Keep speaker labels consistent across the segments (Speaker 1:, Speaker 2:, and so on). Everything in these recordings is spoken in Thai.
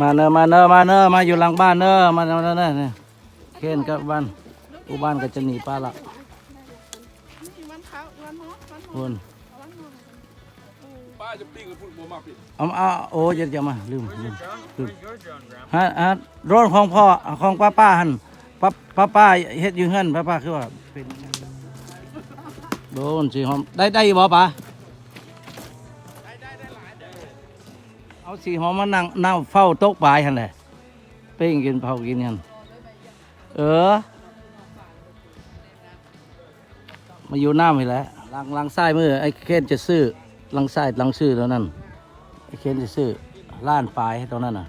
Speaker 1: มาเนอะมาเนอะมาเนอะมาอยู่หลังบ้านเนอะมาเนอะมาเนอะเนี่ยเคนกับบ้านอูบ้านก็จะหนีป้าละ
Speaker 2: วันเขาวันหมอวันหมอ
Speaker 1: คุณ
Speaker 2: วันหมอ
Speaker 3: ป้าจะปิ้งพูดบัวมาปิด
Speaker 1: เอาเอาโอ้ยจะมาลืมลืมลืมฮะฮะรถของพ่อของป้าป้าหันป้าป้าป้าเฮ็ดอยู่เฮือนป้าป้าคือว่าเป็นโดนสีหอมได้ได้บ่ป้า เอาสีหอมมานั่งนั่งเฝ้าโต๊ะปลายหันแหละเป้งกินเผากินกันเออ มาอยู่น้ำอีกแล้วหลังหลังซ้ายมือไอ้เคนจะซื้อหลังซ้ายหลังซื้อแล้วนั่นไอ้เคนจะซื้อล้านปลายให้ตรงนั้นน่ะ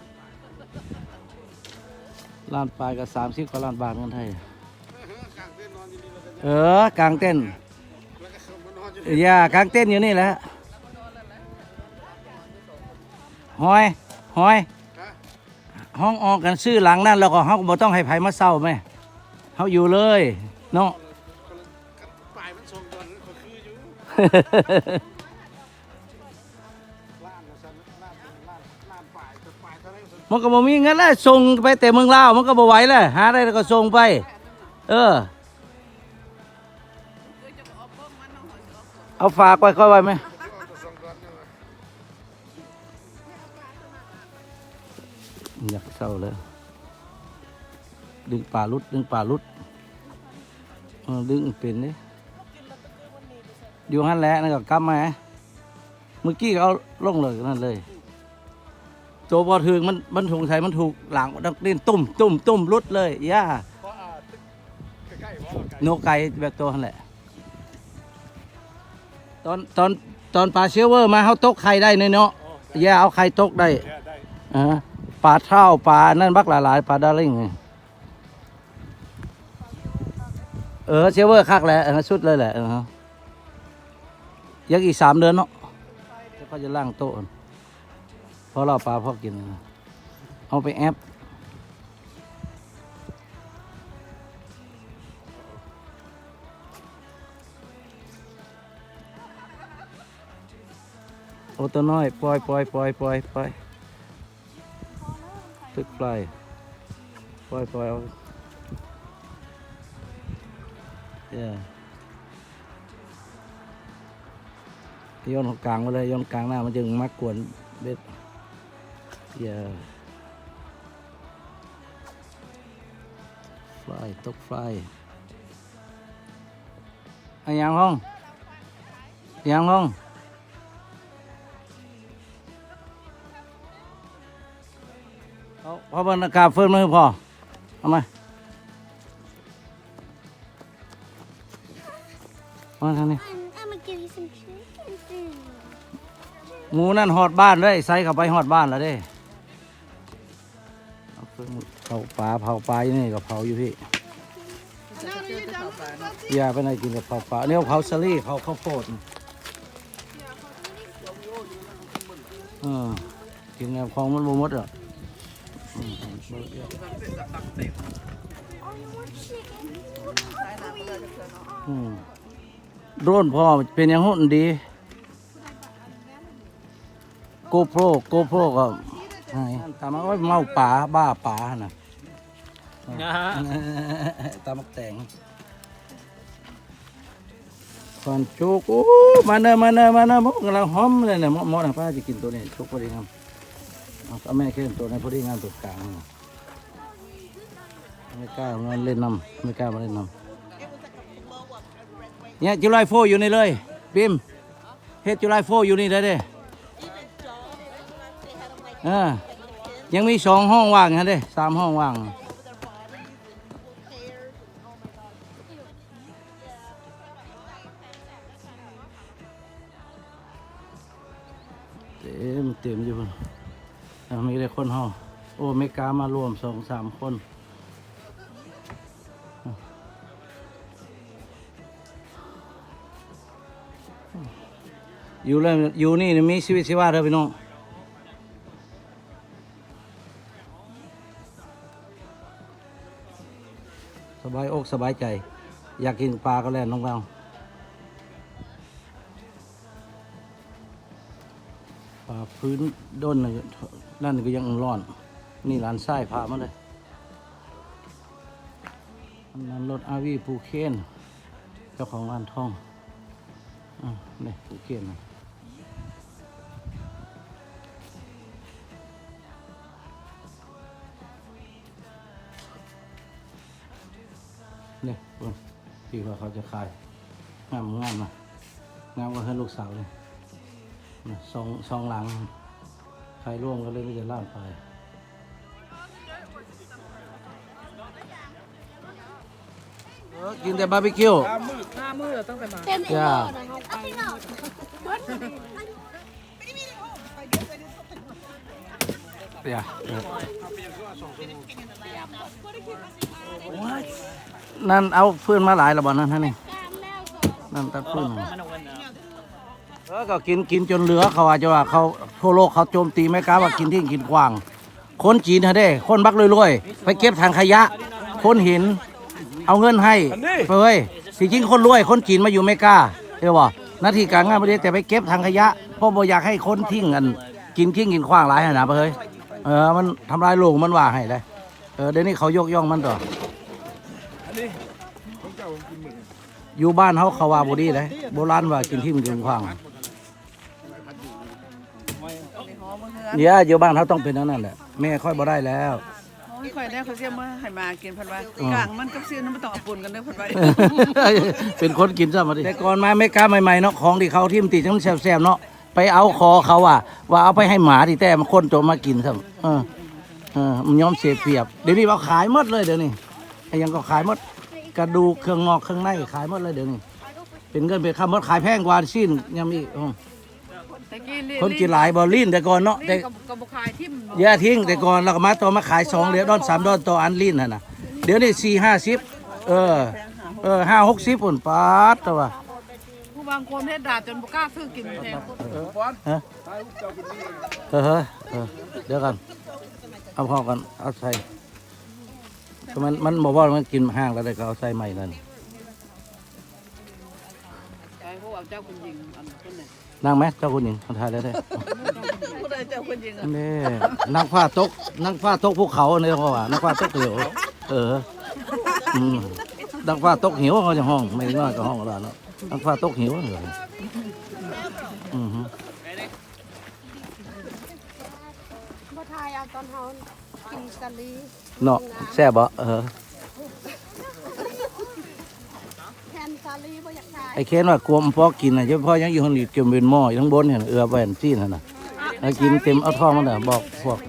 Speaker 1: ล้านปลายกับสามสิบกว่าล้านบาทเงินไทยเออกลางเต้นอย่ากลางเต้นอยู่นี่แหละ หอย หอย ห้องออกกันซื้อหลังนั่นแล้วก็เขาก็บ่ต้องให้ไผมาเศร้าไหมเขาอยู่เลย เนาะ
Speaker 3: ฝ่ายมันส่งตอนนั้นก็คืออยู่ล้านสันล้านล้านล้านฝ่ายแต่ฝ่ายเท่านั้น
Speaker 1: มันก็บ่มีเงินแล้วส่งไปแต่เมืองลาวมันก็บ่ไหวแล้วหาได้แล้วก็ส่งไป เออ เอาฝากไว้ค่อยไว้ไหม อยากเศร้าเลยดึงป่าลุด ดึงป่าลุดเออดึงเป็นนี่อยู่หันแหล้วนั่นก็กลับมาไงเมื่อกี้ก็เอาลงเลยนั่นเลยตัวบอถึงมันมันถูกใส่มันถูกหลังดังเล่นตุ่มตุ่มตุ่มรุดเลยย่า
Speaker 3: เพราะอ่าตึกใกล้ๆว่าไกล
Speaker 1: โนไก่แบบตัวนั่นแหละ ตอนตอนตอนปลาเชลเวอร์มาเขาตกไข่ได้เนาะย่าเอาไข่ตกได้
Speaker 3: แค่ได้
Speaker 1: อ่า ปลาเท่าปลา นั่นบักหลายๆปลาดาริ่งเออเชเวอร์คักแหละสุดเลยแหละเออยังอีกสามเดือนเนาะแล้วก็จะล่างโต๊ะเพราะเราปลาพอกิน เอาไปแอปโอตัวน้อย ปล่อยปล่อยปล่อยปล่อยปล่อย ตึกปล่อยปล่อยปล่อยเอาเย้โยนกลางมาเลยโยนกลางหน้ามันจึงมักกวนเบ็ดเย้ฟลายตกฟลายอันยังห้องยังห้อง พอบรรยากาศเฟิร์นมือพอเอามามาทางนี้
Speaker 4: I'm, I'm gonna give you some chicken food.
Speaker 1: หมูนั่นหอดบ้านเลยใส่เข้าไปหอดบ้านแล้วเด้เอาเฟิร์นมือเผาปลาเผาปลาอยู่นี่กับเผาอยู่พี่อย่าไปไหนกินกับเผาปลาเนี่ยเผาสลี่เผาข้าวโพดเออกินแนวของมันบ่หมดอะอืม อืมโดรนพ่อเป็นอย่างหุ่นดี โกโปรโกโปรก็ให้ตามมาว่าเมาป่าบ้าป่าน่ะตามมักแต่งคอนโจกโอ้มาเนอะมาเนอะมาเนอะมกำลังหอมเลยเนี่ยมอมอนะป้าจะกินตัวนี้ชุกพอดีงาม เอาแม่เข้นตัวในพอดีงานตัวกลางไม่กล้ามาเล่นน้ำไม่กล้ามาเล่นน้ำเนี่ยจุลายโฟอยู่นี่เลยบิมเฮ็ดจุลายโฟอยู่นี่ได้เด้เออยังมีสองห้องว่างฮะเด้สามห้องว่าง คนห้อโอ้ไม่กล้ามารวมสองสามคนอยู่แล้วอยู่นี่นี่มีชีวิตชีวาเด้อพี่น้องสบายอกสบายใจ อยากกินปลาก็แล่นลงเราปลาพื้นด้นน่ะ นั่นก็ยังร้อน นี่ร้านไส้พามาเลยนั้นรถอาวีภูเคนเจ้าของร้านทองอะนี่ภูเคนนะเนี่ยดูที่ว่าเขาจะขายงามงามนะงามกว่าให้ลูกสาวเลยสองสองหลัง ใครร่วมกันเลยไม่จะล่านไปเออกินแต่บาร์บีคิว
Speaker 2: ห้ามือต้องไปมา
Speaker 4: Tem
Speaker 1: Yeah.
Speaker 4: Afinal.
Speaker 1: เดี๋ยวนั่นเอาฟืนมาหลายแล้วบ่นั่นท่านนี่นั่นตัดฟืนมา เออก็กินกินจนเหลือเขาว่าจะว่าเขาทั่วโลกเขาโจมตีไม่กล้าว่ากินทิ้งกินกว้าง คนจีนเฮะเด้ คนบักรวยๆไปเก็บทางขยะ คนเห็นเอาเงินให้ไปเว้ยสิจริงคนรวย คนจีนมาอยู่ไม่กล้าเดี๋ยวว่าหน้าที่การงานไม่ได้แต่ไปเก็บทางขยะเพราะบ่อยากให้คนทิ้งกัน กินทิ้งกินขว้างหลายหั่นนะไปเฮ้ยเออมันทำลายโลกมันว่าให้เลยเออเดี๋ยวนี้เขายกย่องมันต่ออยู่บ้านเขาเขาว่าบ่ดีเลยโบราณว่ากินทิ้งกินขว้าง เนี่ยอยู่บ้านเขาต้องเป็นอย่างนั้นแหละแม่ค่อยบ่ได้แล้ว
Speaker 2: ไม่ค่อยได้เขาเสียมาให้มากินพันว่าก
Speaker 1: อ๋อ
Speaker 2: ลางมันกับเสียนมันต้องเอาปุ่นกันเด้อพันว่า
Speaker 1: เป็นคนกินซะมาดิแต่ก่อนมาไม่กล้าใหม่ๆเนาะของที่เขาทิ่มติดทั้งแซ่บๆเนาะไปเอาคอเขาอะ ว่าเอาไปให้หมาที่แต่มันคนโจมมากินครับเออเออมันยอมเสียเปรียบ เดี๋ยวนี้เราขายหมดเลยเดี๋ยวนี้ไอ้หยังก็ขายหมดกระดูกเครื่องงอกเครื่องในขายหมดเลยเดี๋ยวนี้เป็นเงินเป็นคำหมดขายแพงกว่าสิ้นยังมีอ๋อ
Speaker 2: แต่กี้
Speaker 1: คนกินหลายบอลลินแต่ก่อนเนาะแต่
Speaker 2: กับกับบุคายทิ่ม
Speaker 1: แย่ทิ้งแต่ก่อนเราก็มาต่อมาขายสองเหรียญดอนสามดอนต่ออันลินน่ะนะเดี๋ยวนี้สี่ห้าสิบเออเออห้าหกสิบปุ่นปาดแต่ว่า
Speaker 2: ผู้บางคนเฮ็ดดาบจนบ่กล้าซื้อกินแทน
Speaker 1: ฮะเออเฮ้ยเออเดี๋ยวกันเอาพอกันเอาใส่ก็มันมันบอกว่ามันกินห้างแล้วได้ก็เอาใส่ใหม่นั่น
Speaker 2: ไอ้พวกเอาเจ้าคุณยิงอันคนไหน
Speaker 1: นั่งไหมเจ้าคุณหญิงคนไทยได้ได้
Speaker 2: ผู้ใดเจ้าคุณยิงอะ
Speaker 1: นี่นั่งฟ้าตกนั่งฟ้าตกภูเขาเนี่ยเขาว่านั่งฟ้าตกเหวเอออืมนั่งฟ้าตกหิวเขาจะห้องไม่น้อยก็ห้องละเนาะนั่งฟ้าตกหิวเลยอือฮึ
Speaker 4: บ่ทายเอาตอนเฮากินสลี
Speaker 1: เนาะแซ่บบ่เออ
Speaker 4: แทนสลีบ่อยากทาย
Speaker 1: ไอ้เคนว่ากลัวมันพอกินน่ะเฉพาะยังอยู่ข้างนี้เก็บเป็นหม้ออยู่ข้างบนเนี่ยเอือไปอันซีนน่ะนะแล้วกินเต็มเอาท้องมันน่ะบอกพวก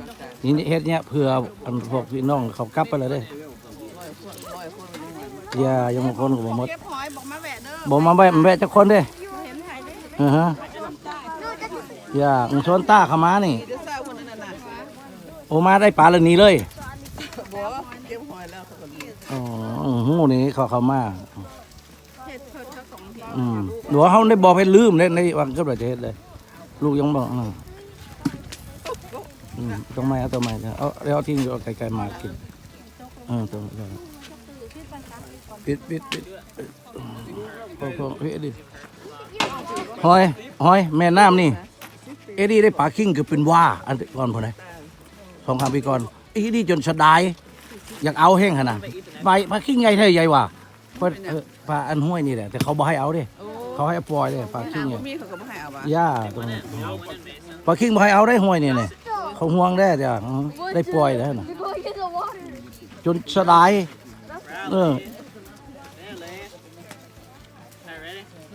Speaker 1: นี่เฮ็ดเนี่ยเพื่ออันพวกพี่น้องเขากลับไปเลยเด้อย่ายังบางคนก็บ่หมด
Speaker 2: เก็บหอยบอกมาแหวะเด้อ
Speaker 1: บ่มาแวะมาแวะจักคนเด้
Speaker 2: เห็นไหเด้อ
Speaker 1: อือฮะอย่ามึงชวนตาเข้ามานี่
Speaker 2: เดี๋ยวเศร้าคนนั้นน่ะ
Speaker 1: โอมาได้ปลาเรื่องนี้เลย
Speaker 2: บ่เก็บหอยแล้วเขาก็มี
Speaker 1: อ๋อหูนี่เขาเข้ามา
Speaker 2: อื
Speaker 1: มหรือว่าเขาได้บอกให้ลืมในในวันก็ประเทศเลย ลูกยังบอกอืมอืมต้องไม่เอาตัวไม่เอาเอาเอาทิ้งอยู่เอาไกลๆมากินเออตัวตัวปิดปิดปิดพอพอเฮ้ยดิหอยหอย แม่น้ำนี่ เอ็ดดี้ได้ปลาคิงคือเป็นว่าอันก่อนพอไหนสองคำปีก่อนเอ็ดดี้จนสะดายอยากเอาแห้งขนาดใบปลาคิงใหญ่เท่ใหญ่ว่ะเพราะเออ ปลาอันห้วยนี่แหละแต่เขาบ่ให้เอาเด้เขาให้ปล่อยเด้ปลาคิง
Speaker 2: บ่
Speaker 1: เนี่ย
Speaker 2: มีเขาก็บ่ให้เอาว่ะ
Speaker 1: ย่าตรงนี้ปลาคิงบ่ให้เอาได้ห้วยนี่เนี่ยเขาห่วงได้จ้ะอืมได้ปล่อยแล้วน่ะ
Speaker 4: Before you the water
Speaker 1: จนสะดายเออ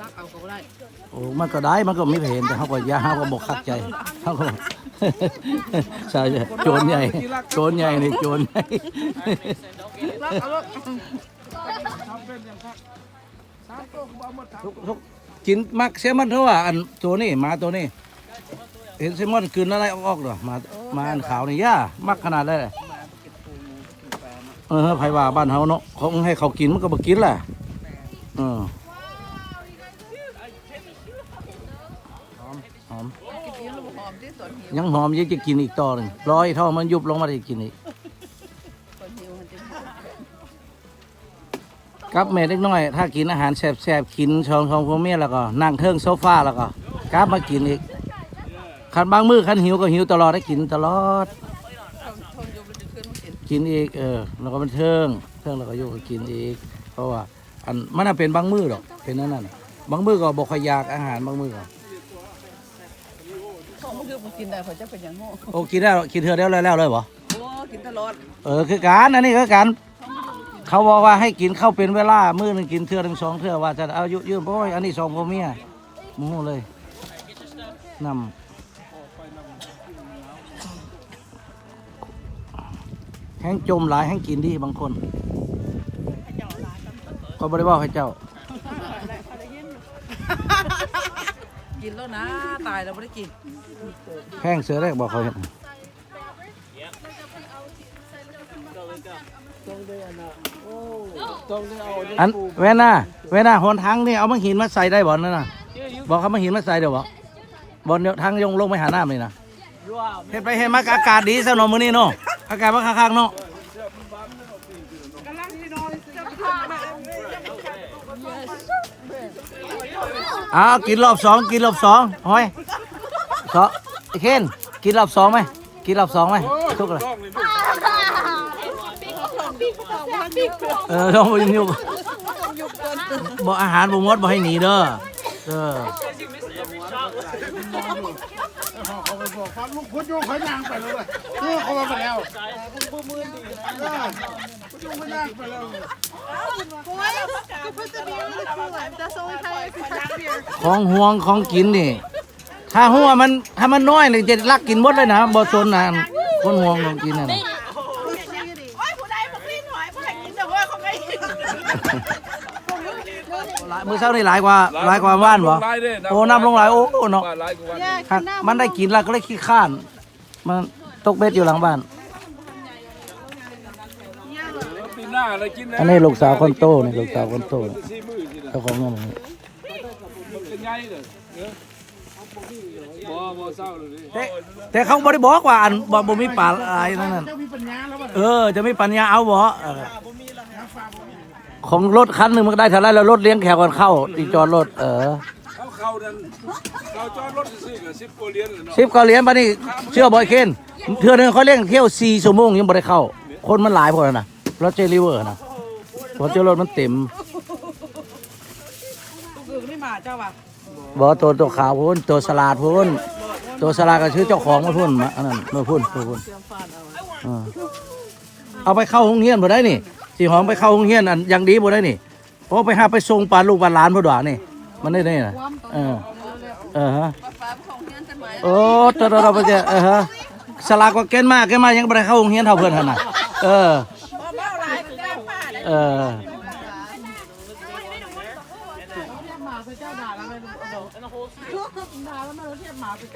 Speaker 2: รักเอาก็บ่ได้
Speaker 1: โอ้มันก็ได้มันก็ไม่เห็นแต่เขาก็ย่าเขาก็บอกคักใจเขาก็ใช่ๆโจรใหญ่โจรใหญ่นี่โจรใหญ่
Speaker 2: รักเอาลูก
Speaker 1: ทุกกินมักเซมันเท่าว่าอันตัวนี้หมาตัวนี้ เห็นเซมอนกินอะไรออกๆหรอมามาอันขาวนี่ย่ามักขนาดนั้นเลยเออไผว่าบ้านเฮาเนาะเขาให้เขากินมันก็บ่กินแหละเออหอมหอมยังหอมยังจะกินอีกต่อหนึ่งรอให้ท่อมันยุบลงมาได้กินอีก กับแม่เล็กน้อย ถ้ากินอาหารแซ่บๆกินชองชองพ่อเมียแล้วก็นั่งเทิงโซฟาแล้วก็กลับมากินอีกคันบางมื้อคันหิวก็หิวตลอดได้กินตลอด
Speaker 2: ทนทนอยู่บ่
Speaker 1: กินอีกเออแล้วก็มันเทิงเทิงแล้วก็อยู่ก็กินอีก เพราะว่าอันมันน่ะเป็นบางมือหรอกเป็นนั่นน่ะบางมือก็บอกขอยากอาหารบางมือก็
Speaker 2: ของมันคือบ่กินได้เพราะจะเป็นหยังโง่
Speaker 1: โอ้กินได้กินเทือแล้วแล้วเลยบ่
Speaker 2: โอ้กินตลอด
Speaker 1: เออคือการอันนี้คือการ เขาบอกว่าให้กินข้าวเป็นเวลา มื้อหนึงกินเทือหนึงสองเทือว่าจะเอายุยืมเพราะว่าอันนี้สองพ่อเมียโมโหเลยนำแห้งจมหลายแห้งกินดีบางคนก็บริบอกให้เจ้า
Speaker 2: กินแล้วนะ ตายแล้วบ่ได้กิน
Speaker 1: แห้งเสือแรกบอกเขาเห็น อันเวน่าเวน่าหนทางนี่เอามาหินมาใส่ได้บ่นั่นน่ะ บอกเขามาหินมาใส่เดี๋ยวบอกบนเดี๋ยวทางยงลงไปหาน้ำเลยนะเห็นไปเห็นมากอากาศดีซะหน่อมื้อนี้เนาะอากาศมาข้างๆเนาะเอากินรอบสองกินรอบสองหอยสองไอ้เคนกินรอบสองไหมกินรอบสองไหมทุกเลย
Speaker 3: เอ
Speaker 1: อต้องไปยุบบอกอาหารบ่งดบ่ให้หนีเด้อเออ
Speaker 3: เขาไปบอกฟังลูกพุทธโยกขยางไปแล้วเลยเออเขาไปแล้วบุ้มมือดีเออพุทธโยกขยางไปแล้ว
Speaker 1: ของห่วงของกินนี่ ถ้าหัวมันถ้ามันน้อยเลยจะลักกินหมดเลยนะบ่สนนะคนห่วงของกินน่ะนะ
Speaker 2: โอ้ยผู้ใดบ่กินหอยผู้ใดกินแต่ว่าเขาไม่กิน
Speaker 1: หลาย มื้อเช้านี่หลายกว่าหลายกว่าบ้านบ่โอ้น้ำลงหลายโอ้เนาะ
Speaker 3: หลายกว่า
Speaker 4: Yeah,
Speaker 1: ครับมันได้กินแล้วก็เลยขี้ข้าน มันตกเบ็ดอยู่หลังบ้าน
Speaker 3: ปีหน้าอะไรกินนะ
Speaker 1: อันนี้ลูกสาวคนโตนี่ลูกสาวคนโต
Speaker 3: สี่มือสินะ
Speaker 1: เจ้าของนั่นนี่
Speaker 3: มันเป็นไงเลยเนอะบ่บ่เศร้าเลย
Speaker 1: แต่แต่เขาบ่ได้บอกว่าอันบ่บ่มีปลาอะไรนั่นน่ะเออ จะมีปัญญาเอาบ่เออ ของรถคันหนึ่งมันก็ได้เท่าไรแล้วรถเลี้ยงแขกก่อนเข้าที่จอดรถเออ
Speaker 3: เขาเข้านั่นเขาจอดรถซื้อกับสิบกว่าเหรียญเลยเนาะ
Speaker 1: สิบกว่าเหรียญปะนี่เชื่อบ่อยเคนเทื่อหนึงเขาเลี้ยงเที่ยวสี่ชั่วโมงยังบ่ได้เข้า คนมันหลายพอแล้วนะรถเจริเวอร์นะรถเจรถมันเต็ม
Speaker 2: ตุ๊กอึ่งนี่มาเจ้าว่ะ
Speaker 1: บ่ตัวตัวขาวพุ่นตัวสลาดพุ่นตัวสลาดก็ชื่อเจ้าของมาพุ่นมาอันนั้นมาพุ่นมาพุ่นเออเอาไปเข้าโรงเรียนบ่ได้นี่ สีหอมไปเข้าโรงเรียนอันอย่างดีบ่ได้นี่เพราะไปหาไปส่งปลาลูกปลาหลานพ่อดวานี่ มันได้ได้น่ะเออเออฮะ
Speaker 2: ฟ้าของเฮียนจังไหม
Speaker 1: โอ้ตัวเราไปเจอเออฮะสลากก็เกินมากเกินมายังบ่ได้เข้าโรงเรียนเท่าเพิ่นหั่นน่ะเออ
Speaker 2: เอ
Speaker 1: อ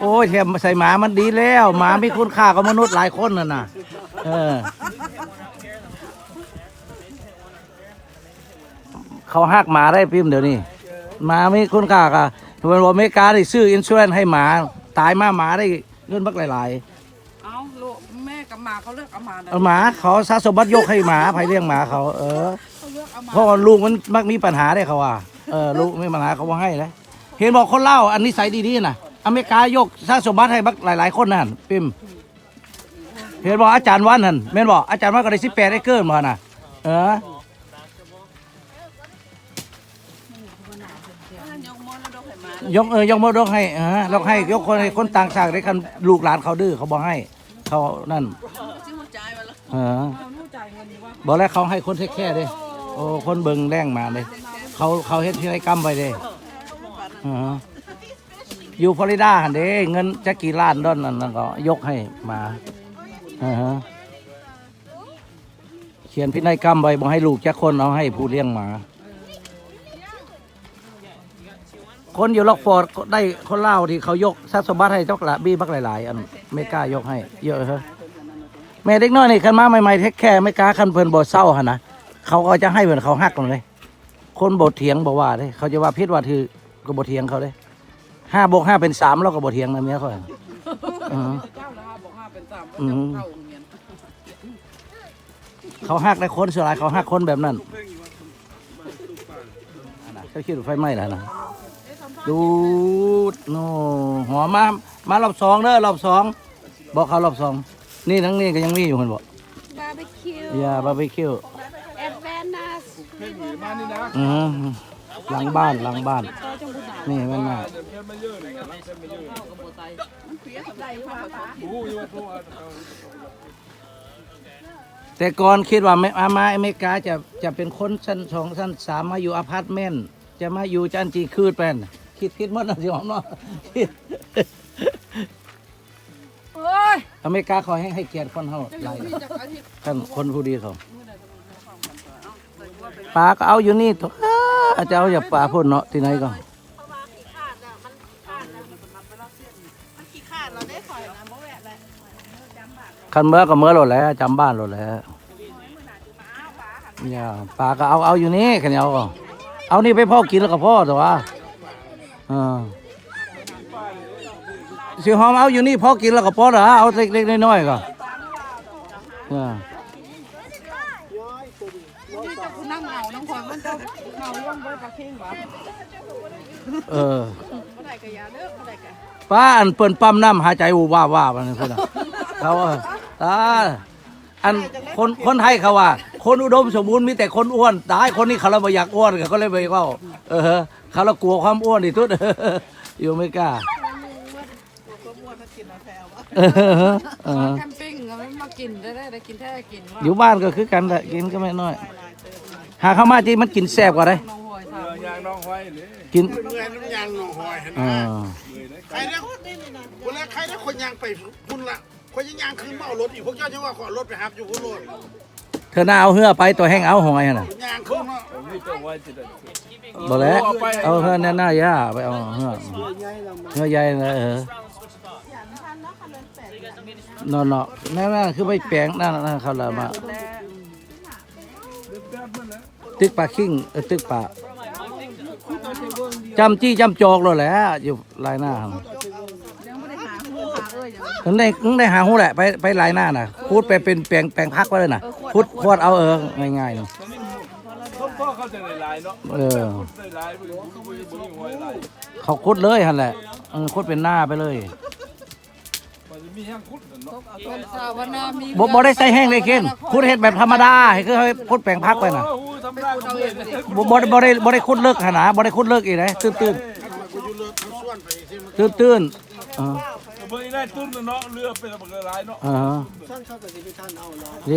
Speaker 1: โอ้ยเทียมใส่หมามันดีแล้ว หมามีคุณค่ากว่ามนุษย์หลายคนน่ะนะเออ เขาหักหมาได้พิมพ์เดี๋ยวนี้หมามีคุณค่ากะเหมือนว่าอเมริกาได้ซื้ออินชูแรนให้หมา ตายมาหมาได้เงินบักหลาย
Speaker 2: เอาลูกแม่กับหมาเขาเลือกเอามา
Speaker 1: ๆเอาหมาเขาสะสมบัติยกให้หมาไผเลี้ยงหมาเขา เออเพราะว่าลูกมันมักมีปัญหาได้เขาว่าเออลูกมีปัญหาเขาบ่ให้เลยเห็นบอกคนเล่าวอันนี้ใส่ดีๆนะอเมริกายกสร้างสมบัติให้บักหลาย ๆ คนนั่นปิมเห็นบอกอาจารย์วันนั่นแม่นบอกอาจารย์วันก็ได้สิบแปดได้เกินมาน่ะ เออ ย
Speaker 2: ก
Speaker 1: เออยกมรดกให้เออเราให้ยกคนให้คนต่างชาติได้คันลูกหลานเขาดื้อเขาบอกให้ เขานั่น
Speaker 2: สิหัวใจมาแล้ว
Speaker 1: เออบอกแล้วเขาให้คนเทคแค่เด้โอ้คนเบิงแรงมาเลยเขาเขาเฮ็ดพินัยกรรมไปเด้เออยู่ฟลอริดาหันเด้เงินจะกี่ล้านดอลนั่นนั่นก็ยกให้มาฮะเขียนพินัยกรรมไว้บอกให้ลูกจักคนเอาให้ผู้เลี้ยงหมา คนอยู่ล็อกฟอร์ดก็ได้คนเล่าวที่เขายกทรัพย์สมบัติให้เจ้ากระบี้บักหลายๆ อันไม่กล้ายกให้ เยอะเหรอแม่เด็กน้อยนี่คันมาใหม่ๆเทคแค่ไม่กล้าคันเพิ่นบ่เศร้าหั่นนะเขาก็จะให้เหมือนเขาฮักกันเลย คนบ่เถียงบ่ว่าเด้เขาจะว่าพิษว่าถือก็บ่เถียงเขาเด้ห้าบวกห้าเป็นสามเราก็บ่เถียงนะเมียเขาหั่นอือ
Speaker 2: เจ้าละบอกห้าเป็นสาม
Speaker 1: อืม
Speaker 2: เข้าโรงเรียน
Speaker 1: เขาฮักได้คนส่วนหลายเขาฮักคนแบบนั้นน่ะเขาคิดว่าไฟไหม้แล้วนะ ดูดโน่หอมมามารอบสองเด้อรอบสองบอกเขารอบสองนี่ทั้งนี้ก็ยังมีอยู่คนบอก
Speaker 4: Bye. barbecue
Speaker 1: อย่าบาร์บีคิว
Speaker 4: advance
Speaker 1: อืมหลังบ้านหลังบ้าน นี่แม่นมากแต่ก่อนคิดว่าไม่มามาอเมริกาจะจะเป็นคนชั้นสองชั้นสามมาอยู่อพาร์ตเมนต์จะมาอยู่จันจีคืดเป็น คิดคิดหมดนะสิหอมเนาะคิด
Speaker 4: โอ้ย
Speaker 1: อเมริกาเขาให้ให้เกียรติคนเขาหลายท่านคนผู้ดีเขาปลาก็เอาอยู่นี่ตัวอาจจะเอาอย่าปลาพ่นเนาะที่ไหนก็
Speaker 2: มันขี้ขาดเราได้ข่อยนะบ่แหวะเลย
Speaker 1: คันเมื่อก็เมื่อโหลดแล้วจำบ้านโหลดแล้วเนี่ยปลาก็เอาเอาอยู่นี่แค่นี้เอาก็เอานี่ไปพ่อกินแล้วก็พ่อแต่ว่าอ่า สิหอมเอาอยู่นี่พอกินแล้วก็พอเหรอเอาเล็กๆน้อยๆก็อ่า
Speaker 2: คุณนั่งเหงาน้องพลอมันจะเหงาร่วมด้วยปลาค็งหรอ
Speaker 1: เออ
Speaker 2: บ่ได้ก็อย่าเลิกบ่ได้ก็
Speaker 1: ป้าอันเปิ้นปั๊มน้ำหายใจวูว่าว่ามันเพิ่นน่ะเขาว่าตา อันคนคนไทยเขาว่า คนอุดมสมบูรณ์มีแต่คนอ้วนตายคนนี้เขาเราบ่อยากอ้วนก็เลยไปเว่าเออเขาเรากลัวความอ้วนที่สุดอยู่ไม่กล้า
Speaker 2: ก็ม่วนมากินเอาแถวว่า
Speaker 1: เออเออ
Speaker 4: แคมปิ้งก็ไม่มากินได้ได้กินแท้กินว่า
Speaker 1: อยู่บ้านก็คือกันแหละกินก็ไม่น้อย หาเข้าวมาที่มันกินแซ่บกว่าได้
Speaker 4: น้องหอยท
Speaker 3: ยางน้องห้อยเลย
Speaker 1: กิน
Speaker 3: เมื่อยน้ำยางน้องห้อยเห็นไหม
Speaker 1: อ่า
Speaker 3: ใครได้คนแรกใครได้คนยางไปพุ่นละ คนยังยางขึ้นเอารถอีกพวกเจ้าจังว่าขอรถไปหับอยู่พุ่นรถ
Speaker 1: เธอหน้าเอาเหือไปตัวแห้งเอาหอยน่ะ
Speaker 3: ยางขึ้นมา
Speaker 1: บ่แล้วเอาเหือแน่หน้าย่าไปเอาเหือเหือใหญ่นะเออนอนเนาะนั่นน่ะคือไปแปลงนั่นนั่นเขาละมาตึกปลาคิงเออตึกปลาจำจี้จำจอกเลยแหละอยู่ลายหน้าครับ ถึงได้ถึงได้หาหูแหละไปไปลายหน้าน่ะพูดไปเป็นแปลงแปลงพักไว้เลยน่ะพูดพวดเอาเออง่ายๆเนาะ
Speaker 3: พ่อพ่อเขาจะได้ลายเนาะ
Speaker 1: เออ
Speaker 3: ได้ลายไปดูดูดูห้อยลาย
Speaker 1: เขาคุดเลยหันแหละเออคุดเป็นหน้าไปเลย
Speaker 3: มันจะมีแห้งคุดเนาะำ
Speaker 4: คนสาวนามี
Speaker 1: บ่บ่ได้ใส่แห้งเลยเคนคุดเห็ดแบบธรรมดาให้คือให้คุดแปลงพักไปน่ะ
Speaker 3: โอ้โหทำได้ก็ไม่ได้
Speaker 1: บ่บ่บ่ได้บ่ได้คุดเลิกขนาดบ่ได้คุดเลิกอีกนะตื้นตื้นตื้นตื้นๆ เออ
Speaker 3: เบอร์ได้ตุ้นเนาะเรือเป็นแบบลายเนาะ
Speaker 1: อ่าฮะ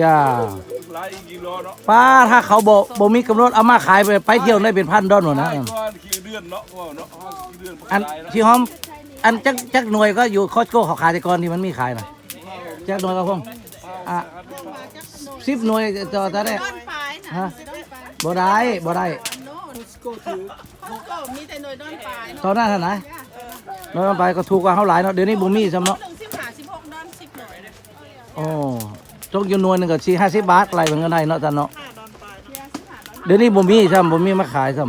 Speaker 1: อย่า
Speaker 3: ลายอีกกิโลเนาะ
Speaker 1: ป้าถ้าเขาบอกบ่มีกำหนดเอามาขายไปไปเที่ยวได้เป็นพันดอนหมดนะ
Speaker 3: ลายก็ขี่เดือนเนาะว่าเนาะขี่เดือน
Speaker 1: อันที่หอมอันจักจักหน่วยก็อยู่คอสโก้เขาขายแต่ก่อนที่มันมีขายนะจักหน่วยก็คงอะสิบหน่วยต่อตาได้
Speaker 2: ต้นปลายน่ะ
Speaker 1: ฮะบ่ได้บ่ได้
Speaker 2: โน่นเขาก็มีแต่หน่วยต้นปลาย
Speaker 1: ตอนนั้นเท่าไหร่ น้อยไปก็ถูกกว่าเขาหลายเนาะเดี๋ยวนี้บ่มีซ้ำเนาะ
Speaker 2: หนึ่งสิบห้าสิบหกดอนสิบหน่วย
Speaker 1: โอ้ตกอยู่หน่วยหนึงก็สี่ห้าสิบบาทไล่เป็นเงินได้เนาะท่านเนาะ
Speaker 2: ห้าดอนปลายเพียสิบห้าดอน
Speaker 1: เดี๋ยวนี้บ่มีซ้ำบ่มีมาขายซ้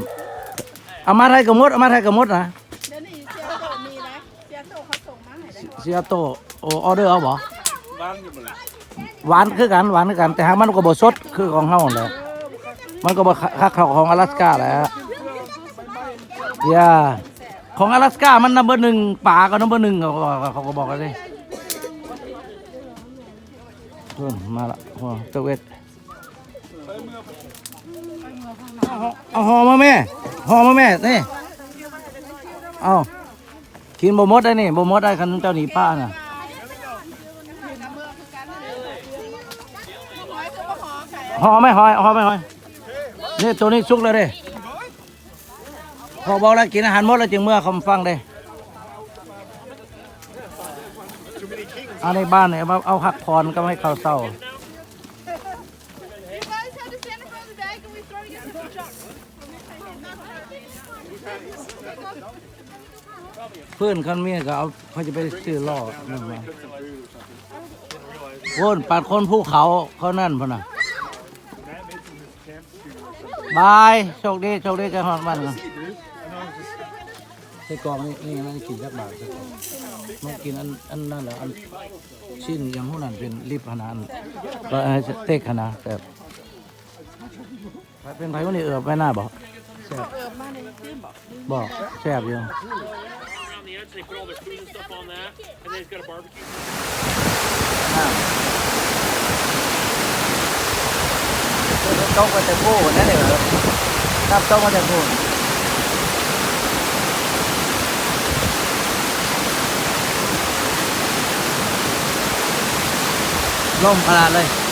Speaker 1: ำเอามาไทยก็หมดเอามาไทยก็หมดนะ
Speaker 2: เดี๋ยวนี้เสียโตมีนะเสียโตเขาส่งมาให้ได้
Speaker 1: เสียโตโอออเดอร์เอาบ่
Speaker 3: บ้านอยู่หมดเลย
Speaker 1: หวานคือกันหวานคือกันแต่หากมันก็บ่สดคือของเฮาแหละมันก็บ่คักเท่าของอลาสก้าแหละอย่า ของอลาสก้ามันนัมเบอร์หนึ่งป่าก็นัมเบอร์หนึ่งเขาก็เขาก็บอกกันเลยเพิ่นมาละโอ้ตะเวทเอาเอาหอมาแม่หอมาแม่นี่เอากินบมดได้นี่บมดได้คันเจ้าหนีป้าน่ะหอไหม่หอยหอไหม่หอยนี่ตัวนี้สุกแล้วเด้ พอบอกแล้วกินอาหารหมดแล้วจึงเมื่อคำฟังเด้เอาในบ้านเนี่ยเอาเอาหักพรก็ให้เขาเศร้า เพื่อนคันเมียก็เอาเขาจะไปซื้อล่อนั่นมาโวนปัดคนภูเขาเขานั่นพะนะบายโชคดีโชคดีจะหอดบ้านกัน ใส่กรองนี่นี่มันกินจักบาทใส่กรองมันกินอันอันนั่นแหละอันชิ้นอย่างหู้นั่นเป็นริบขนาดก็เสเต็กขนาดแต่เป็นไผ่คนนี้เอือบไม่น่าบอกแซ่บบอกแซ่บอยู่
Speaker 5: around the edge, they put all the clean stuff on that, and then it's got a barbecue. ำ
Speaker 1: ต้องมาแต่พูด นเองเหรอน้ำต้องมพลาดเลย